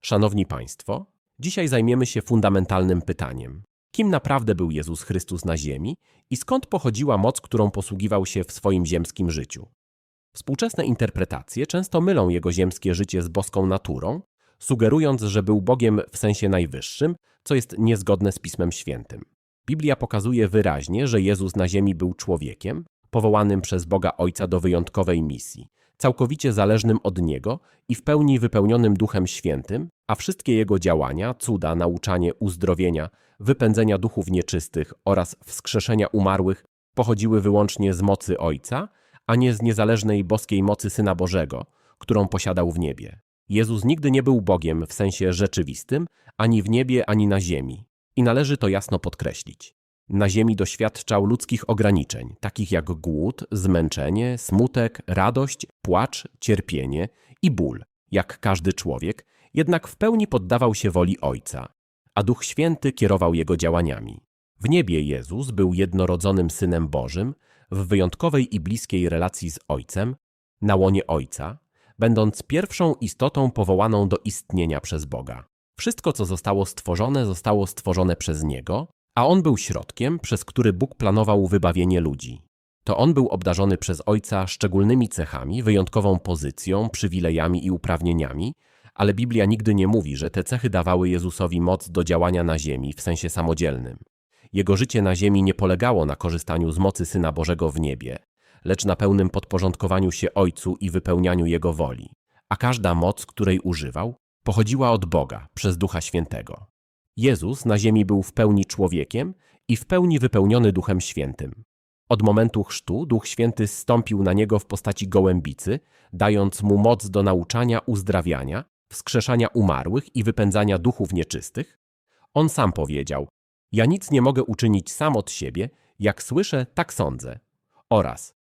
Szanowni Państwo, dzisiaj zajmiemy się fundamentalnym pytaniem. Kim naprawdę był Jezus Chrystus na ziemi i skąd pochodziła moc, którą posługiwał się w swoim ziemskim życiu? Współczesne interpretacje często mylą jego ziemskie życie z boską naturą, sugerując, że był Bogiem w sensie najwyższym, co jest niezgodne z Pismem Świętym. Biblia pokazuje wyraźnie, że Jezus na ziemi był człowiekiem, powołanym przez Boga Ojca do wyjątkowej misji, całkowicie zależnym od Niego i w pełni wypełnionym Duchem Świętym, a wszystkie Jego działania, cuda, nauczanie, uzdrowienia, wypędzenia duchów nieczystych oraz wskrzeszenia umarłych pochodziły wyłącznie z mocy Ojca, a nie z niezależnej boskiej mocy Syna Bożego, którą posiadał w niebie. Jezus nigdy nie był Bogiem w sensie rzeczywistym, ani w niebie, ani na ziemi. I należy to jasno podkreślić. Na ziemi doświadczał ludzkich ograniczeń, takich jak głód, zmęczenie, smutek, radość, płacz, cierpienie i ból, jak każdy człowiek, jednak w pełni poddawał się woli Ojca, a Duch Święty kierował jego działaniami. W niebie Jezus był jednorodzonym Synem Bożym, w wyjątkowej i bliskiej relacji z Ojcem, na łonie Ojca, będąc pierwszą istotą powołaną do istnienia przez Boga. Wszystko, co zostało stworzone, zostało stworzone przez Niego, a On był środkiem, przez który Bóg planował wybawienie ludzi. To On był obdarzony przez Ojca szczególnymi cechami, wyjątkową pozycją, przywilejami i uprawnieniami, ale Biblia nigdy nie mówi, że te cechy dawały Jezusowi moc do działania na ziemi w sensie samodzielnym. Jego życie na ziemi nie polegało na korzystaniu z mocy Syna Bożego w niebie, lecz na pełnym podporządkowaniu się Ojcu i wypełnianiu Jego woli. A każda moc, której używał, pochodziła od Boga przez Ducha Świętego. Jezus na ziemi był w pełni człowiekiem i w pełni wypełniony Duchem Świętym. Od momentu chrztu Duch Święty zstąpił na niego w postaci gołębicy, dając mu moc do nauczania, uzdrawiania, wskrzeszania umarłych i wypędzania duchów nieczystych. On sam powiedział: Ja nic nie mogę uczynić sam od siebie, jak słyszę, tak sądzę. Oraz: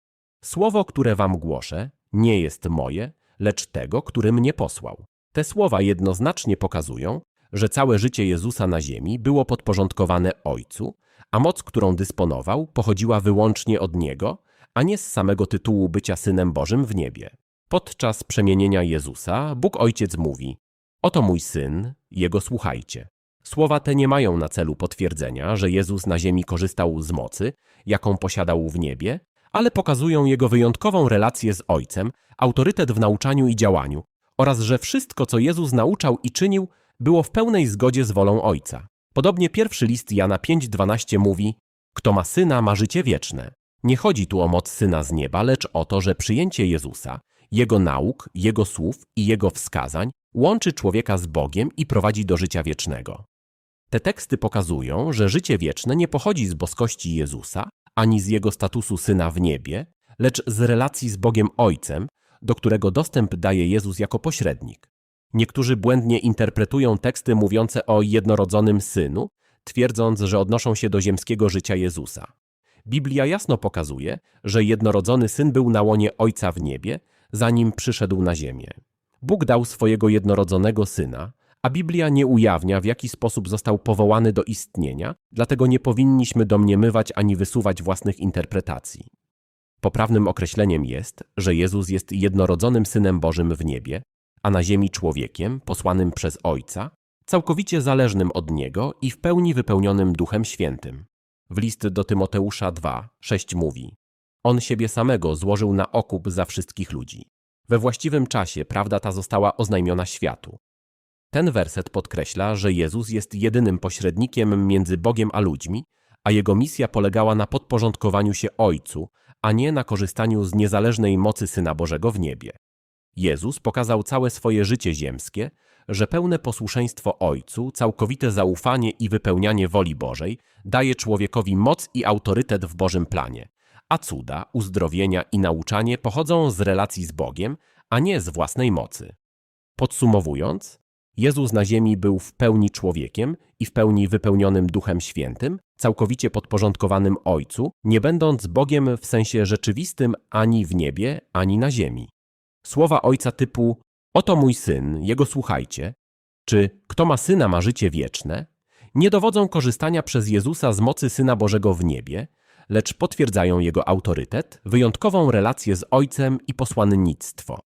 Słowo, które wam głoszę, nie jest moje, lecz tego, który mnie posłał. Te słowa jednoznacznie pokazują, że całe życie Jezusa na ziemi było podporządkowane Ojcu, a moc, którą dysponował, pochodziła wyłącznie od Niego, a nie z samego tytułu bycia Synem Bożym w niebie. Podczas przemienienia Jezusa Bóg Ojciec mówi: Oto mój syn, jego słuchajcie. Słowa te nie mają na celu potwierdzenia, że Jezus na ziemi korzystał z mocy, jaką posiadał w niebie, ale pokazują jego wyjątkową relację z Ojcem, autorytet w nauczaniu i działaniu oraz że wszystko, co Jezus nauczał i czynił, było w pełnej zgodzie z wolą Ojca. Podobnie pierwszy list Jana 5,12 mówi: Kto ma syna, ma życie wieczne. Nie chodzi tu o moc syna z nieba, lecz o to, że przyjęcie Jezusa, jego nauk, jego słów i jego wskazań łączy człowieka z Bogiem i prowadzi do życia wiecznego. Te teksty pokazują, że życie wieczne nie pochodzi z boskości Jezusa, ani z jego statusu syna w niebie, lecz z relacji z Bogiem Ojcem, do którego dostęp daje Jezus jako pośrednik. Niektórzy błędnie interpretują teksty mówiące o jednorodzonym synu, twierdząc, że odnoszą się do ziemskiego życia Jezusa. Biblia jasno pokazuje, że jednorodzony syn był na łonie Ojca w niebie, zanim przyszedł na ziemię. Bóg dał swojego jednorodzonego syna, a Biblia nie ujawnia, w jaki sposób został powołany do istnienia, dlatego nie powinniśmy domniemywać ani wysuwać własnych interpretacji. Poprawnym określeniem jest, że Jezus jest jednorodzonym Synem Bożym w niebie, a na ziemi człowiekiem, posłanym przez Ojca, całkowicie zależnym od Niego i w pełni wypełnionym Duchem Świętym. W list do Tymoteusza 2, 6 mówi On siebie samego złożył na okup za wszystkich ludzi. We właściwym czasie prawda ta została oznajmiona światu. Ten werset podkreśla, że Jezus jest jedynym pośrednikiem między Bogiem a ludźmi, a jego misja polegała na podporządkowaniu się Ojcu, a nie na korzystaniu z niezależnej mocy Syna Bożego w niebie. Jezus pokazał całe swoje życie ziemskie, że pełne posłuszeństwo Ojcu, całkowite zaufanie i wypełnianie woli Bożej daje człowiekowi moc i autorytet w Bożym planie, a cuda, uzdrowienia i nauczanie pochodzą z relacji z Bogiem, a nie z własnej mocy. Podsumowując, Jezus na ziemi był w pełni człowiekiem i w pełni wypełnionym Duchem Świętym, całkowicie podporządkowanym Ojcu, nie będąc Bogiem w sensie rzeczywistym ani w niebie, ani na ziemi. Słowa Ojca typu Oto mój syn, jego słuchajcie, czy kto ma syna ma życie wieczne, nie dowodzą korzystania przez Jezusa z mocy Syna Bożego w niebie, lecz potwierdzają jego autorytet, wyjątkową relację z Ojcem i posłannictwo.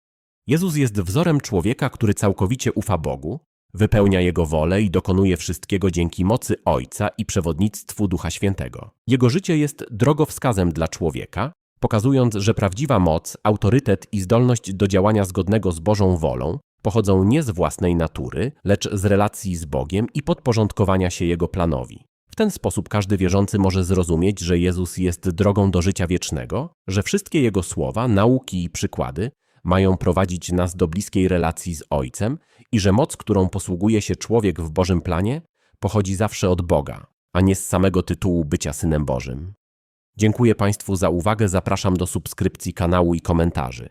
Jezus jest wzorem człowieka, który całkowicie ufa Bogu, Wypełnia Jego wolę i dokonuje wszystkiego dzięki mocy Ojca i przewodnictwu Ducha Świętego. Jego życie jest drogowskazem dla człowieka, pokazując, że prawdziwa moc, autorytet i zdolność do działania zgodnego z Bożą wolą pochodzą nie z własnej natury, lecz z relacji z Bogiem i podporządkowania się Jego planowi. W ten sposób każdy wierzący może zrozumieć, że Jezus jest drogą do życia wiecznego, że wszystkie Jego słowa, nauki i przykłady mają prowadzić nas do bliskiej relacji z Ojcem i że moc, którą posługuje się człowiek w Bożym planie, pochodzi zawsze od Boga, a nie z samego tytułu bycia Synem Bożym. Dziękuję Państwu za uwagę, zapraszam do subskrypcji kanału i komentarzy.